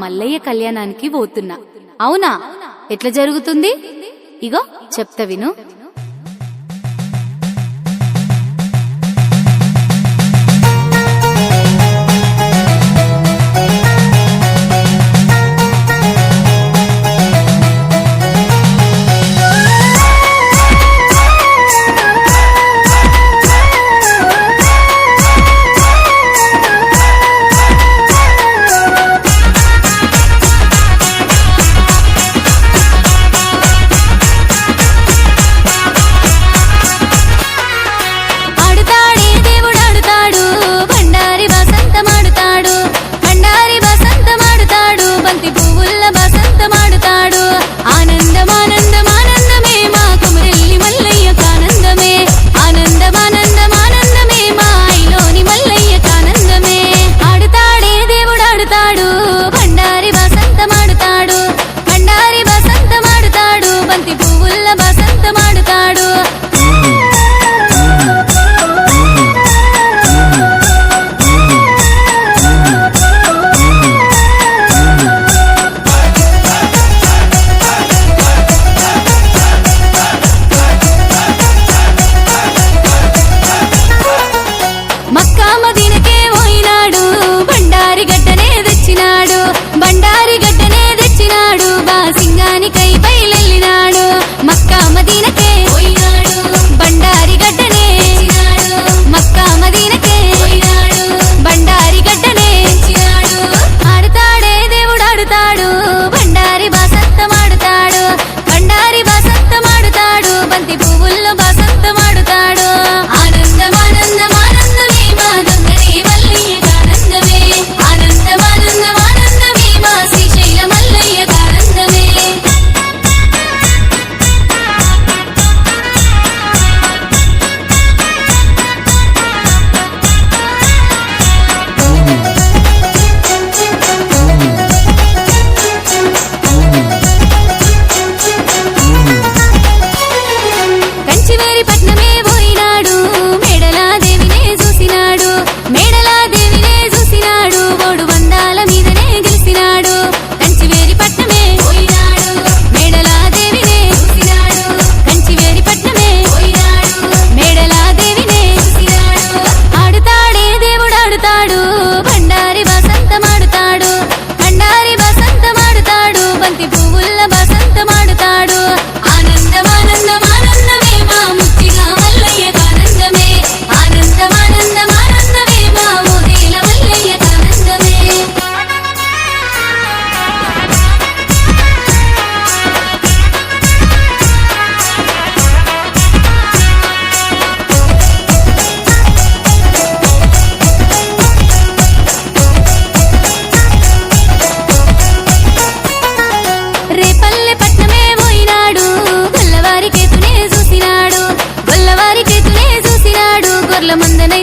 మల్లయ్య కళ్యాణానికి పోతున్నా. అవునా? ఎట్లా జరుగుతుంది? ఇగో చెప్తా విను. சம்பந்தனை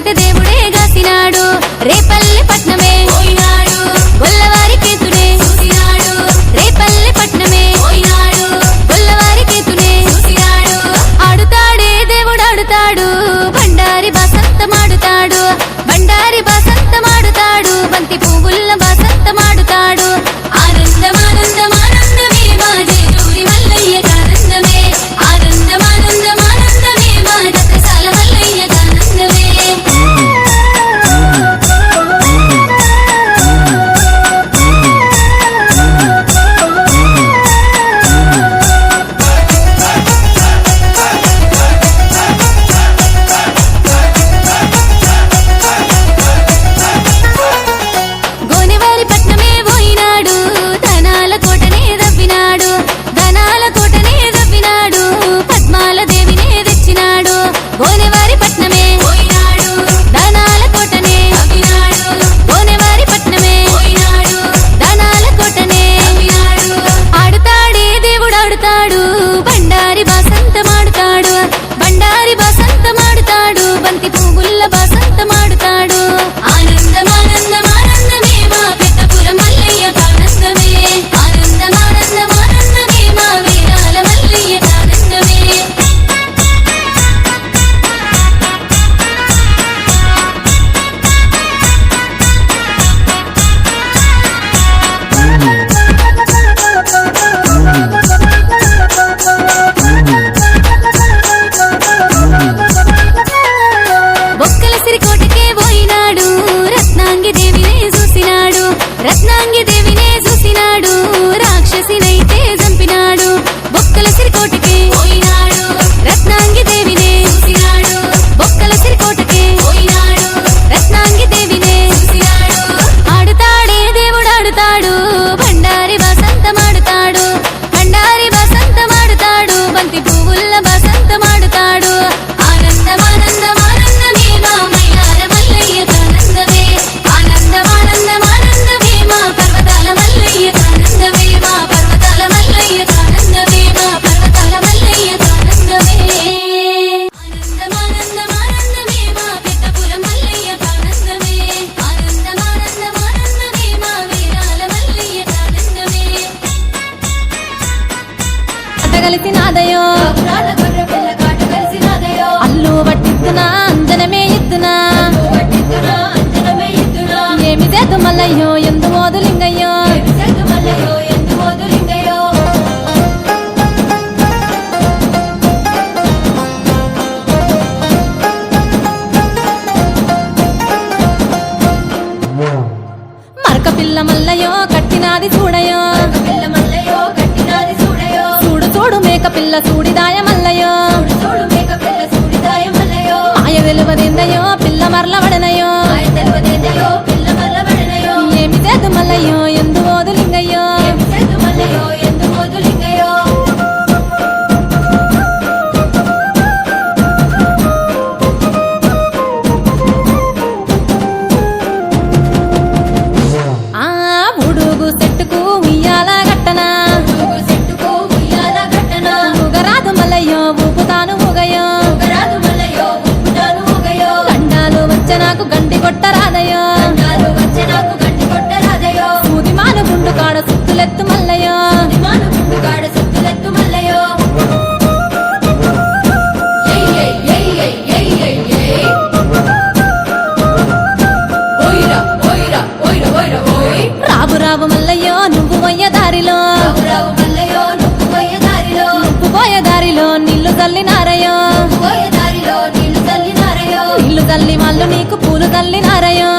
కలిసినాదయో అల్లు వట్టిస్తున్నా అంజనమే ఎత్తునా ఏమి చేదు మల్లయ్యో ఎందు మోదులింగయ్యో పిల్ల సూడిదాయ మల్లయో ఆయ వెలువదిందయో పిల్ల మరల వడనయో వాడు సత్తులెత్తు మల్లయో రాబు రాబు మల్లయ్యో నువ్వు పోయే దారిలో. నువ్వు పోయే దారిలో. నీళ్ళు తల్లినారయ్యో నీళ్ళు తల్లి మళ్ళు నీకు పూలు తల్లినారయ్యో